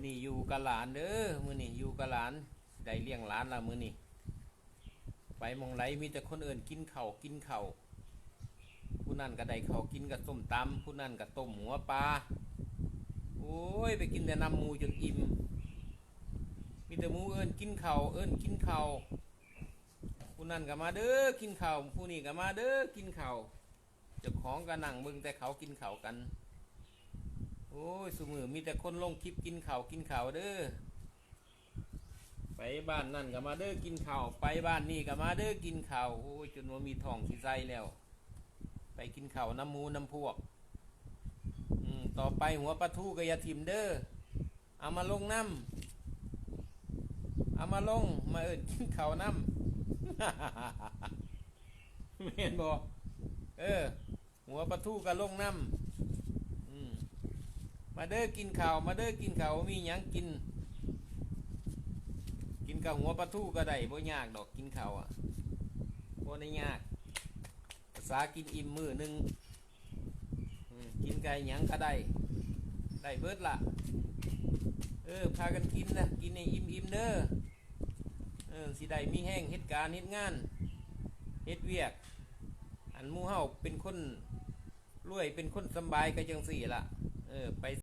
อนี้อยู่กับหลานเด้อมือนี้อยู่กับหลานได้เลี้ยงหลานละมือนี้ไปมองไหลมีแต่คนอื่นกินเข่ากินเข่าผู้นั่นก็ได้เขากินกับส้มตำผู้นั่นก็ต้มหัวปลาโอ้ยไปกินแต่น้ำมูจนอิ่มมีแต่มูเอิญกินเข่าเอิญกินเข่าผู้นั่นก็มาเด้อกินเข่าวผู้นี้ก็มาเด้อกินเข่าวเจ้าของก็นั่งเบิ่งแต่เขากินเข่าวกัน โอ้ยสมือมีแต่คนลงคลิปกินข้าวกินข้าวเด้อ ไปบ้านนั่นก็มาเด้อกินข้าวไปบ้านนี่ก็มาเด้อกินข้าวโอ้ยจนว่ามีท้องที่ใจแล้ว ไปกินข้าวน้ำมูน้ำพวก อืมต่อไปหัวปลาทูก็อย่าทิมเด้อ เอามาลงน้ำเอามาลงมาเอินกินข้าวน้ำเมนบอกเออ หัวปลาทูก็ลงน้ำอืม มาเด้อกินข้าวมาเด้อกินข้าวมีหยังกิน กินกับหัวปลาทูก็ได้บ่ยากดอกกินข้าวอะบ่ได้ยากภาษากินอิ่มมือหนึงกินไก่หยังก็ได้ได้เบิดละเออพากันกินนะกินในอิ่มอิ่มเด้อเออสิได้มีแห้งเฮ็ดการเฮ็ดงานเฮ็ดเวียก อันมู่เฮาเป็นคนรวยเป็นคนสบายก็จังสี่ละเออไป